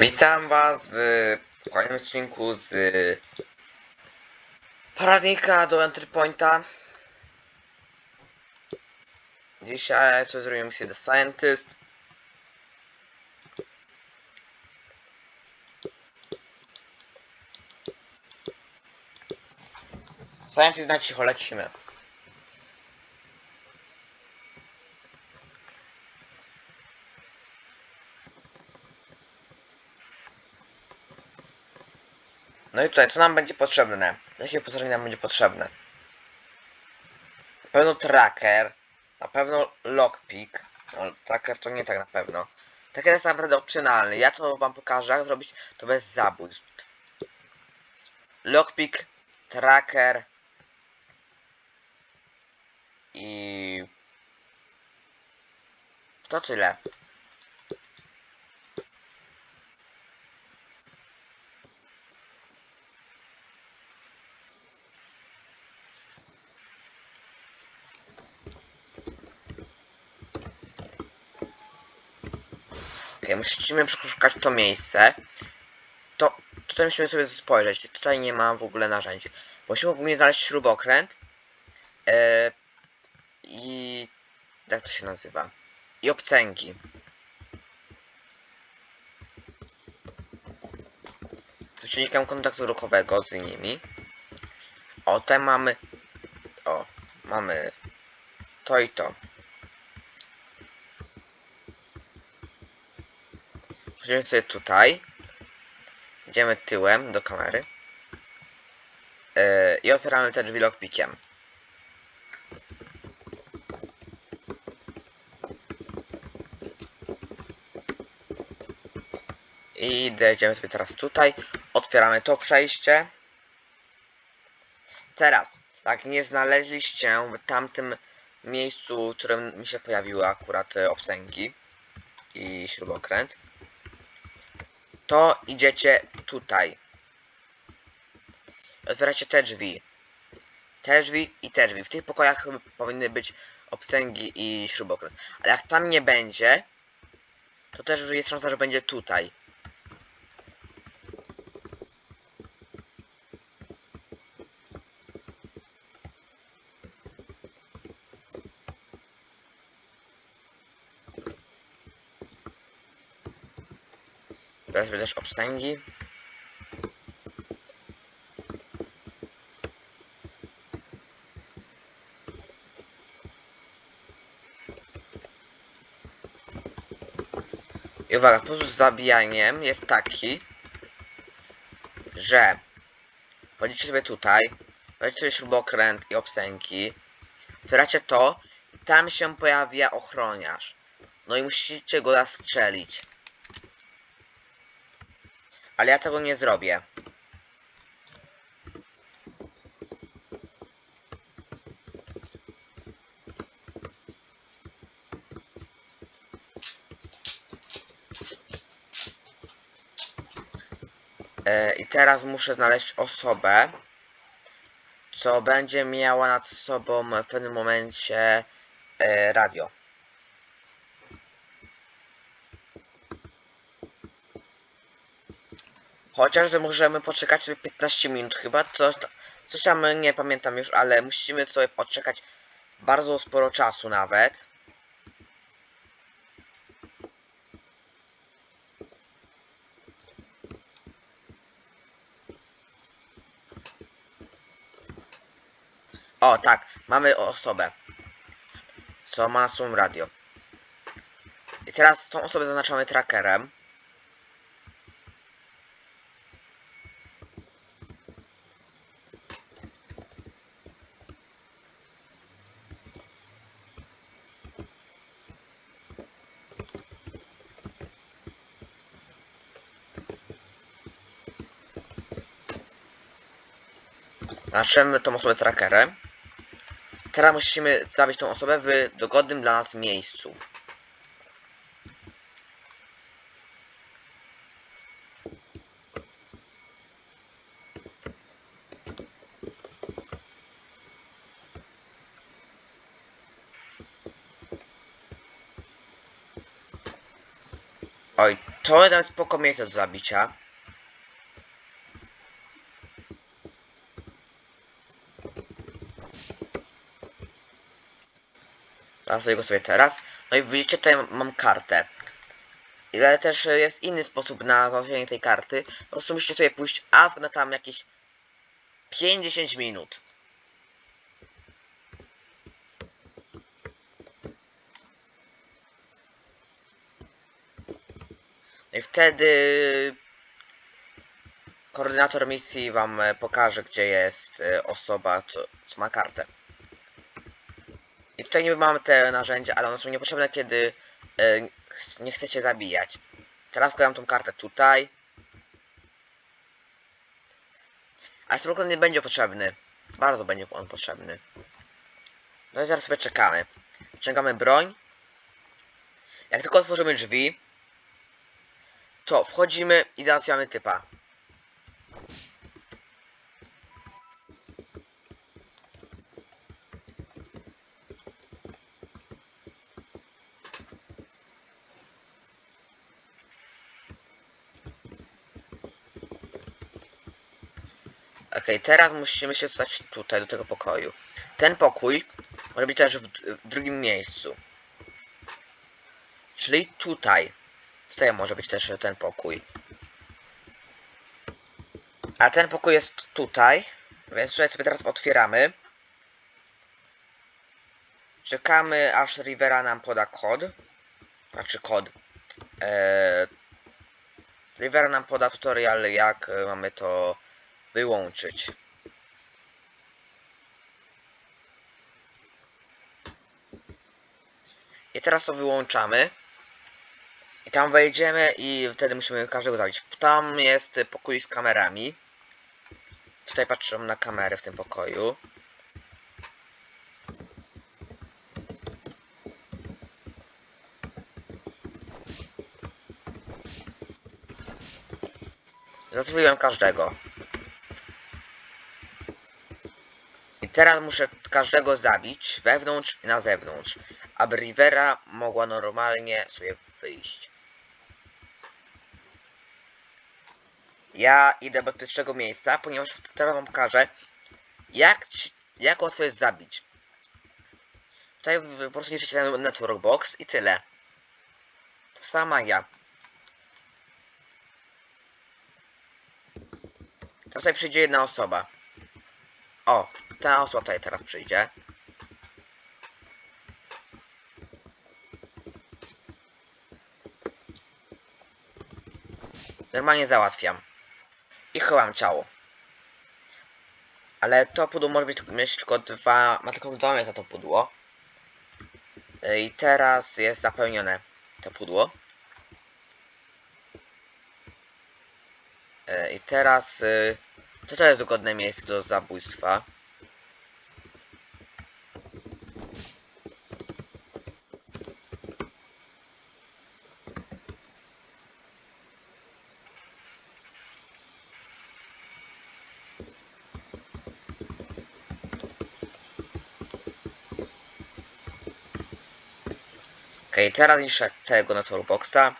Witam was w kolejnym odcinku z poradnika do Entry Pointa. Dzisiaj co zrobimy misję The Scientist. Scientist na cicho lecimy. No i tutaj, co nam będzie potrzebne? Jakie wyposażenie nam będzie potrzebne? Na pewno tracker, na pewno lockpick. No, tracker to nie tak na pewno. Tracker jest naprawdę opcjonalny. Ja co wam pokażę, jak zrobić to bez zabójstw. Lockpick, tracker i to tyle. Okej, musimy przeszukać to miejsce. To tutaj musimy sobie spojrzeć. Tutaj nie ma w ogóle narzędzi. Musimy ogólnie znaleźć śrubokręt. E, I jak to się nazywa? I obcęgi. Z wyciągnikiem kontaktu ruchowego z nimi. O, tutaj mamy. O, mamy to i to. Przejdźmy sobie tutaj. Idziemy tyłem do kamery. Yy, I otwieramy te drzwi lockpickiem. I dojdziemy sobie teraz tutaj. Otwieramy to przejście. Teraz, jak nie znaleźliście w tamtym miejscu, w którym mi się pojawiły akurat e, obcęgi i śrubokręt, to idziecie tutaj. Otwieracie te drzwi. Te drzwi i te drzwi. W tych pokojach powinny być obcęgi i śrubokręt. Ale jak tam nie będzie, to też jest szansa, że będzie tutaj. Wezmę też obsęgi. I uwaga, sposób zabijaniem jest taki, że wchodzicie sobie tutaj, weźcie sobie śrubokręt i obsęgi, otwieracie to i tam się pojawia ochroniarz. No i musicie go zastrzelić. Ale ja tego nie zrobię. E, I teraz muszę znaleźć osobę, co będzie miała nad sobą w pewnym momencie e, radio. Chociaż możemy poczekać sobie 15 minut chyba, coś, coś tam nie pamiętam już, ale musimy sobie poczekać bardzo sporo czasu nawet. O, tak, mamy osobę, co ma swą radio. I teraz tą osobę zaznaczamy trackerem. Zaczniemy tą osobę trackerem. Teraz musimy zabić tą osobę w dogodnym dla nas miejscu. Oj, to jest spoko miejsce do zabicia. Zasuję go sobie teraz. No i widzicie, tutaj mam kartę. Ale też jest inny sposób na załatwienie tej karty. Po prostu musicie sobie pójść AFK na tam jakieś 50 minut. No i wtedy koordynator misji wam e, pokaże, gdzie jest e, osoba, co, co ma kartę. I tutaj niby mamy te narzędzia, ale one są niepotrzebne, kiedy e, nie chcecie zabijać. Teraz wkładam tą kartę tutaj. Ale spokojnie nie będzie potrzebny. Bardzo będzie on potrzebny. No i zaraz sobie czekamy. Wciągamy broń. Jak tylko otworzymy drzwi, to wchodzimy i załatwiamy typa. Teraz musimy się wstać tutaj, do tego pokoju. Ten pokój być też w, w drugim miejscu. Czyli tutaj. Tutaj może być też ten pokój. A ten pokój jest tutaj. Więc tutaj sobie teraz otwieramy. Czekamy aż Rivera nam poda kod. Znaczy kod. Eee, Rivera nam poda tutorial jak mamy to wyłączyć. I teraz to wyłączamy. I tam wejdziemy i wtedy musimy każdego zabić. Tam jest pokój z kamerami. Tutaj patrzę na kamerę w tym pokoju. Zazwoliłem każdego. Teraz muszę każdego zabić wewnątrz i na zewnątrz, aby Rivera mogła normalnie sobie wyjść. Ja idę do bezpiecznego miejsca, ponieważ teraz wam pokażę, jak, jak łatwo jest zabić. Tutaj po prostu niszczycie ten network box i tyle. To sama magia. Teraz tutaj przyjdzie jedna osoba. O, ta osoba tutaj teraz przyjdzie. Normalnie załatwiam. I chowam ciało. Ale to pudło może być, mieć tylko dwa, ma tylko dwa miejsca to pudło. I teraz jest zapełnione to pudło. Y, I teraz y, to to jest godne miejsce do zabójstwa. Okej, teraz niższę tego na toolboxa.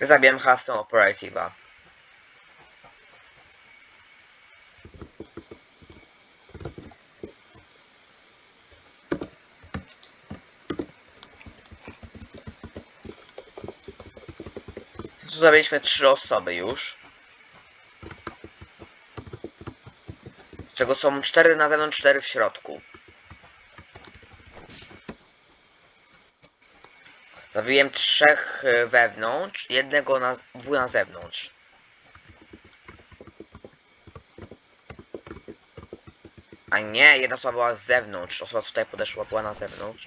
Zabijam hasło Operative'a. Tu zabiliśmy trzy osoby już. Z czego są cztery na zewnątrz, cztery w środku. Zabiłem trzech e, wewnątrz, jednego na, dwóch na zewnątrz. A nie, jedna osoba była z zewnątrz. Osoba tutaj podeszła była na zewnątrz.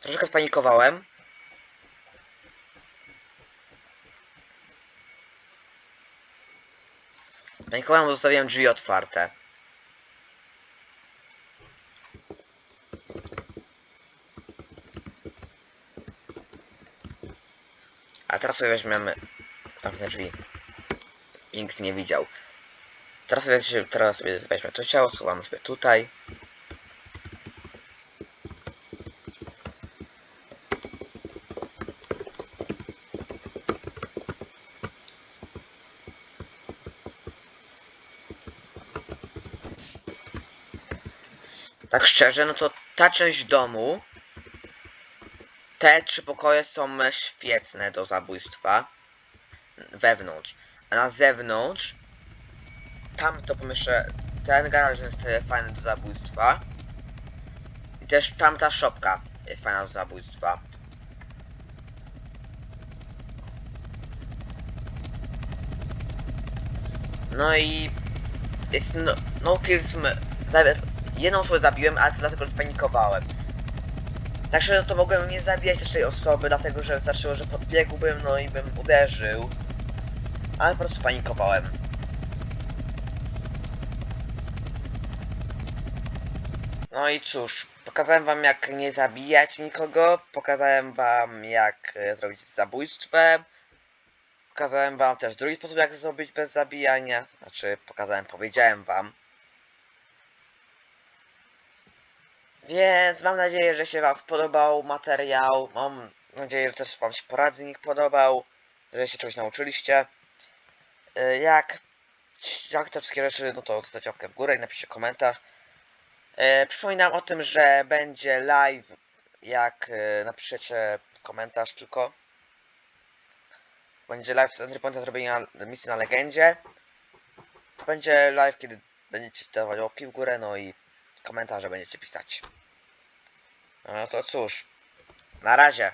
Troszeczkę spanikowałem. Rękoma zostawiłem drzwi otwarte. A teraz sobie weźmiemy... Zamknę drzwi. Nikt nie widział. Teraz, teraz sobie weźmy to ciało, schowamy sobie tutaj. Szczerze, no to ta część domu, te trzy pokoje są świetne do zabójstwa wewnątrz, a na zewnątrz tam to pomieszczę, ten garaż jest fajny do zabójstwa i też tamta szopka jest fajna do zabójstwa. No i jest no, no kills m- zabi- jedną osobę zabiłem, ale to dlatego, że spanikowałem. Także no to mogłem nie zabijać też tej osoby, dlatego że wystarczyło, że podbiegłbym, no i bym uderzył. Ale po prostu panikowałem. No i cóż, pokazałem wam jak nie zabijać nikogo, pokazałem wam jak e, zrobić zabójstwem, pokazałem wam też drugi sposób jak zrobić bez zabijania, znaczy pokazałem, powiedziałem wam. Więc mam nadzieję, że się wam spodobał materiał, mam nadzieję, że też wam się poradnik podobał, że się czegoś nauczyliście. E, Jak, jak te wszystkie rzeczy, no to zostawcie łapkę w górę i napiszcie komentarz. E, przypominam o tym, że będzie live, jak e, napiszecie komentarz tylko. Będzie live z entry pointa zrobienia misji na legendzie. To będzie live, kiedy będziecie dawać łapki w górę, no i komentarze będziecie pisać. No to cóż, na razie.